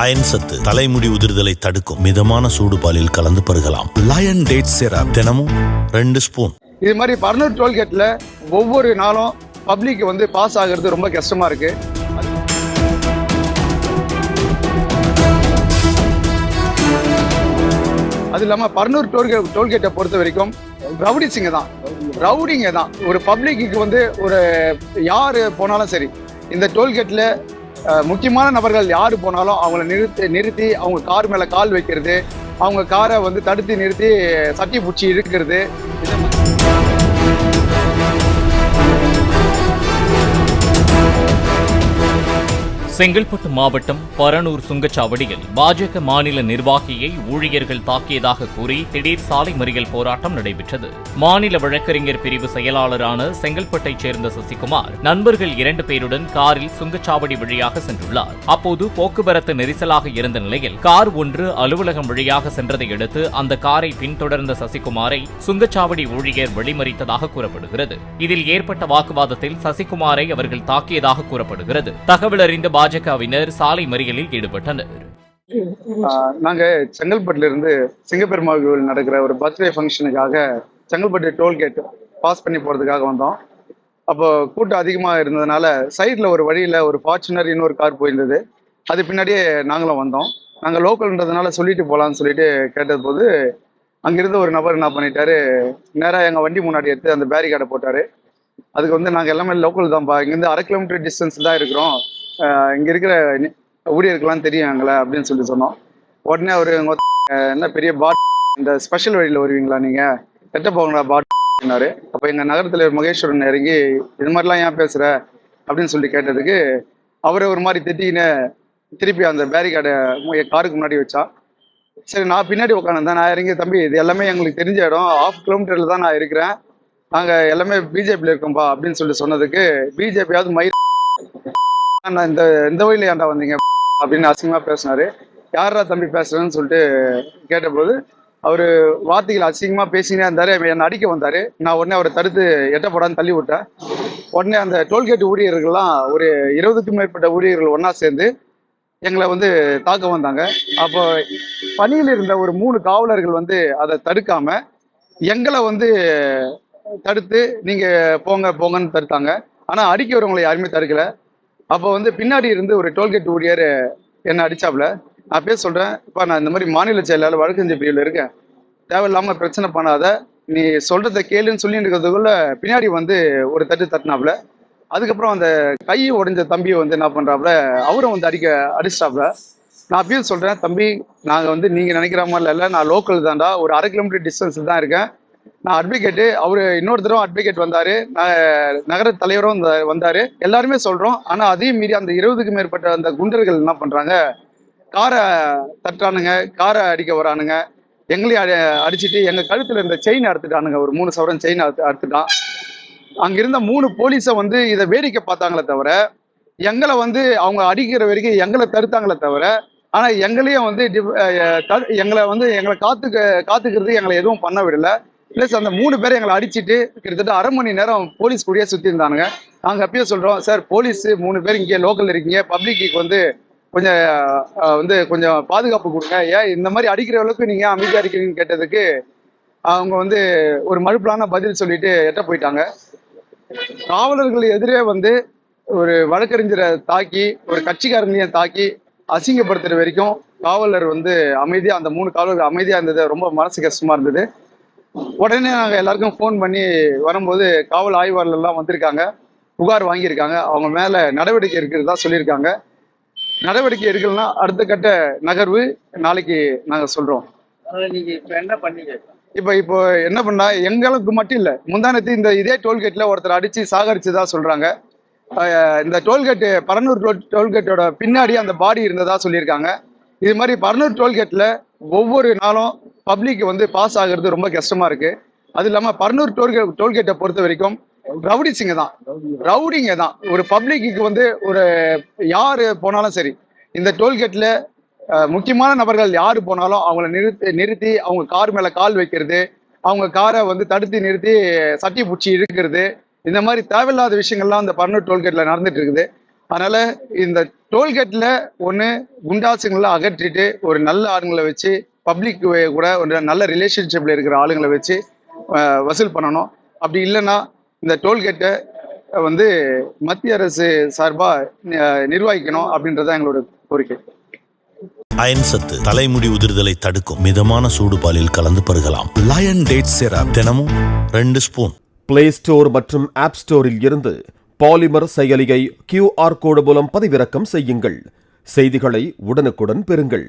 Iron சத்து தலைமுடி உதிர்தலை தடுக்கும். மிதமான சூடு பாலில் கலந்து பருகலாம். லயன் டேட் சிரப் தினமும் ரெண்டு ஸ்பூன் இது மாதிரி பர்னூர் டோல்கேட்டில் ஒவ்வொரு நாளும் பப்ளிக் வந்து பாஸ் ஆகிறது ரொம்ப கஷ்டமா இருக்கு. அது இல்லாமல் பர்னூர் டோல்கேட் டோல்கேட்டை பொறுத்த வரைக்கும் ரவுடிஸிங்க தான். ரவுடிங்க தான். ஒரு பப்ளிக்கு வந்து ஒரு யார் போனாலும் சரி இந்த டோல்கேட்டில் முக்கியமான நபர்கள் யார் போனாலும் அவங்கள நிறுத்தி நிறுத்தி அவங்க கார் மேலே கால் வைக்கிறது அவங்க காரை வந்து தடுத்து நிறுத்தி சட்டி பிடிச்சி இழுக்கிறது. செங்கல்பட்டு மாவட்டம் பரனூர் சுங்கச்சாவடியில் பாஜக மாநில நிர்வாகியை ஊழியர்கள் தாக்கியதாக கூறி திடீர் சாலை மறியல் போராட்டம் நடைபெற்றது. மாநில வழக்கறிஞர் பிரிவு செயலாளரான செங்கல்பட்டைச் சேர்ந்த சசிகுமார் நண்பர்கள் இரண்டு பேருடன் காரில் சுங்கச்சாவடி வழியாக சென்றுள்ளார். அப்போது போக்குவரத்து நெரிசலாக இருந்த நிலையில் கார் ஒன்று அலுவலகம் வழியாக சென்றதை அடுத்து அந்த காரை பின்தொடர்ந்த சசிகுமாரை சுங்கச்சாவடி ஊழியர் வழிமறித்ததாக கூறப்படுகிறது. இதில் ஏற்பட்ட வாக்குவாதத்தில் சசிகுமாரை அவர்கள் தாக்கியதாக கூறப்படுகிறது. தகவல் அறிந்த பாஜகவினர் சாலை மறியலில் ஈடுபட்டனர். நாங்க செங்கல்பட்டுல இருந்து சிங்கப்பெருமாள் கோவில் நடக்கிற ஒரு பர்த்டே ஃபங்க்ஷனுக்காக செங்கல்பட்டு டோல்கேட் பாஸ் பண்ணி போறதுக்காக வந்தோம். அப்போ கூட்டம் அதிகமாக இருந்ததுனால சைடில் ஒரு வழியில் ஒரு ஃபார்ச்சுனர் இன்னொரு கார் போயிருந்தது. அது பின்னாடியே நாங்களும் வந்தோம். நாங்கள் லோக்கல்ன்றதுனால சொல்லிட்டு போகலான்னு சொல்லிட்டு கேட்டது போது அங்கிருந்து ஒரு நபர் என்ன பண்ணிட்டாரு நேராக எங்கள் வண்டி முன்னாடி எடுத்து அந்த பேரிகார்டை போட்டார். அதுக்கு வந்து நாங்கள் எல்லாமே லோக்கல் தான்ப்பா இங்கேருந்து அரை கிலோமீட்டர் டிஸ்டன்ஸ் தான் இருக்கிறோம். இங்கே இருக்கிற நி- ஊழியருக்கெல்லாம் தெரியும் எங்களை அப்படின்னு சொல்லி சொன்னோம். உடனே அவர் என்ன பெரிய பாட் இந்த ஸ்பெஷல் வழியில் வருவீங்களா நீங்கள் எட்ட போங்களா பாட் அப்போ எங்கள் நகரத்தில் மகேஸ்வரன் இறங்கி இது மாதிரிலாம் ஏன் பேசுகிற அப்படின்னு சொல்லி கேட்டதுக்கு அவரை ஒரு மாதிரி திட்டிக்கின்னு திருப்பி அந்த பேரிகார்டை காருக்கு முன்னாடி வச்சா. சரி நான் பின்னாடி உட்காந்துருந்தேன் நான் இறங்கி தம்பி இது எல்லாமே எங்களுக்கு தெரிஞ்ச இடம். ஆஃப் கிலோமீட்டரில் தான் நான் இருக்கிறேன். நாங்கள் எல்லாமே பிஜேபியில் இருக்கோம்ப்பா அப்படின்னு சொல்லி சொன்னதுக்கு பிஜேபியாவது மயிர் நான் இந்த இந்த வழியில் ஏன்டா வந்தீங்க அப்படின்னு அசிங்கமாக பேசினாரு. யாரா தம்பி பேசுறேன்னு சொல்லிட்டு கேட்டபோது அவர் வார்த்தைகள் அசிங்கமாக பேசினே இருந்தாரு என்னை அடிக்க வந்தாரு. நான் உடனே அவரை தடுத்து எட்ட போடான்னு தள்ளி விட்டேன். உடனே அந்த டோல்கேட் ஊழியர்கள்லாம் ஒரு இருபதுக்கும் மேற்பட்ட ஊழியர்கள் ஒன்றா சேர்ந்து எங்களை வந்து தாக்க வந்தாங்க. அப்போ பணியில் இருந்த ஒரு மூணு காவலர்கள் வந்து அதை தடுக்காம எங்களை வந்து தடுத்து நீங்க போங்க போங்கன்னு தடுத்தாங்க. ஆனால் அடிக்க வரவங்களை யாருமே தடுக்கலை. அப்போ வந்து பின்னாடி இருந்து ஒரு டோல்கேட் ஊழியர் என்னை அடிச்சாப்ல நான் பேச சொல்கிறேன் இப்போ நான் இந்த மாதிரி மாநில செயலாளர் வழக்கறிஞர் பிரிவில் இருக்கேன். தேவையில்லாமல் பிரச்சனை பண்ணாத நீ சொல்கிறத கேளுன்னு சொல்லி இருக்கிறதுக்குள்ள பின்னாடி வந்து ஒரு தட்டு தட்டினாப்ல அதுக்கப்புறம் அந்த கை உடைஞ்ச தம்பியை வந்து என்ன பண்ணுறாப்புல அவரும் வந்து அடிக்க அடிச்சிட்டாப்ல நான் அப்பயும் சொல்கிறேன் தம்பி நாங்கள் வந்து நீங்கள் நினைக்கிற மாதிரிலாம் இல்லை. நான் லோக்கல் தான்டா. ஒரு அரை கிலோமீட்டர் டிஸ்டன்ஸ் தான் இருக்கேன். நான் அட்வொகேட்டு அவர் இன்னொருத்தரும் அட்வொகேட் வந்தார். ந- நகர தலைவரும் வந்தார். எல்லாருமே சொல்கிறோம் ஆனால் அதையும் மீறி அந்த இருபதுக்கு மேற்பட்ட அந்த குண்டர்கள் என்ன பண்ணுறாங்க காரை தட்டானுங்க காரை அடிக்க வரானுங்க. எங்களையும் அடி அடிச்சிட்டு எங்கள் கழுத்தில் இருந்த செயின் அறுத்துட்டானுங்க. ஒரு மூணு சவரன் செயின் அறுத்து அறுத்துட்டான். அங்கிருந்த மூணு போலீஸை வந்து இதை வேடிக்கை பார்த்தாங்களே தவிர எங்களை வந்து அவங்க அடிக்கிற வரைக்கும் எங்களை தடுத்தாங்களே தவிர ஆனால் எங்களையும் வந்து எங்களை வந்து எங்களை காத்துக்க காத்துக்கிறது எங்களை எதுவும் பண்ண விடல. ப்ளஸ் அந்த மூணு பேரை எங்களை அடிச்சிட்டு கிட்டத்தட்ட அரை மணி நேரம் போலீஸ் கூடயே சுற்றி இருந்தானுங்க. நாங்கள் அப்பயே சொல்கிறோம் சார் போலீஸு மூணு பேர் இங்கே லோக்கல் இருக்கீங்க. பப்ளிக்கு வந்து கொஞ்சம் வந்து கொஞ்சம் பாதுகாப்பு கொடுங்க. ஏன் இந்த மாதிரி அடிக்கிற அளவுக்கு நீங்கள் ஏன் இருக்கிறீங்கன்னு கேட்டதுக்கு அவங்க வந்து ஒரு மறுப்பிலான பதில் சொல்லிட்டு எட்ட போயிட்டாங்க. காவலர்கள் எதிரே வந்து ஒரு வழக்கறிஞரை தாக்கி ஒரு கட்சிக்காரங்களையும் தாக்கி அசிங்கப்படுத்துற வரைக்கும் காவலர் வந்து அமைதியாக அந்த மூணு காவலர்கள் அமைதியாக இருந்தது. ரொம்ப மனசு கஷ்டமாக இருந்தது. உடனே நாங்க எல்லாருக்கும் ஃபோன் பண்ணி வரும்போது காவல் ஆய்வாளர் எல்லாம் வந்திருக்காங்க. புகார் வாங்கியிருக்காங்க. அவங்க மேல நடவடிக்கை இருக்கிறதா சொல்லியிருக்காங்க. நடவடிக்கை எடுக்கலன்னா அடுத்த கட்ட நகர்வு நாளைக்கு நாங்க சொல்றோம். நீங்க இப்ப என்ன பண்ணீங்க? இப்ப இப்போ என்ன பண்ணா எங்களுக்கு மட்டும் இல்ல முந்தானத்து இந்த இதே டோல்கேட்ல ஒருத்தர் அடிச்சு சாகடிச்சதா சொல்றாங்க. அஹ் இந்த டோல்கேட் பரனூர் டோல் டோல்கேட்டோட பின்னாடி அந்த பாடி இருந்ததா சொல்லியிருக்காங்க. இது மாதிரி பரனூர் டோல்கேட்ல ஒவ்வொரு நாளும் பப்ளிக் வந்து பாஸ் ஆகிறது ரொம்ப கஷ்டமா இருக்கு. அது இல்லாம பர்னூர் டோல்கேட் டோல்கேட்டை பொறுத்த வரைக்கும் ரவுடிஸிங்க தான். ரவுடிங்க தான். ஒரு பப்ளிக்கு வந்து ஒரு யாரு போனாலும் சரி இந்த டோல்கேட்ல முக்கியமான நபர்கள் யாரு போனாலும் அவங்கள நிறுத்தி நிறுத்தி அவங்க கார் மேல கால் வைக்கிறது அவங்க காரை வந்து தடுத்து நிறுத்தி சட்டி பிடிச்சி இழுக்கிறது இந்த மாதிரி தேவையில்லாத விஷயங்கள்லாம் அந்த பர்னூர் டோல்கேட்ல நடந்துட்டு இருக்குது. அதனால இந்த டோல்கேட்ல ஒன்று குண்டாசுங்களை அகற்றிட்டு ஒரு நல்ல ஆளுங்களை வச்சு பப்ளிக் கூட ஒரு நல்ல ரிலேஷன்ஷிப்ல இருக்கிற ஆளுங்களை வச்சு வசூல் பண்ணணும். அப்படி இல்லைன்னா இந்த டோல்கேட்டை வந்து மத்திய அரசு சார்பாக நிர்வகிக்கணும் அப்படின்றத எங்களோட கோரிக்கை. அயன் சத்து தலைமுடி உதிர்தலை தடுக்கும் மிதமான சூடு பாலில் கலந்து பருகலாம். லயன் டேட் சிரப் தினமும் ரெண்டு ஸ்பூன். பிளே ஸ்டோர் மற்றும் ஆப் ஸ்டோரில் இருந்து பாலிமர் செயலியை கியூஆர் கோடு மூலம் பதிவிறக்கம் செய்யுங்கள். செய்திகளை உடனுக்குடன் பெறுங்கள்.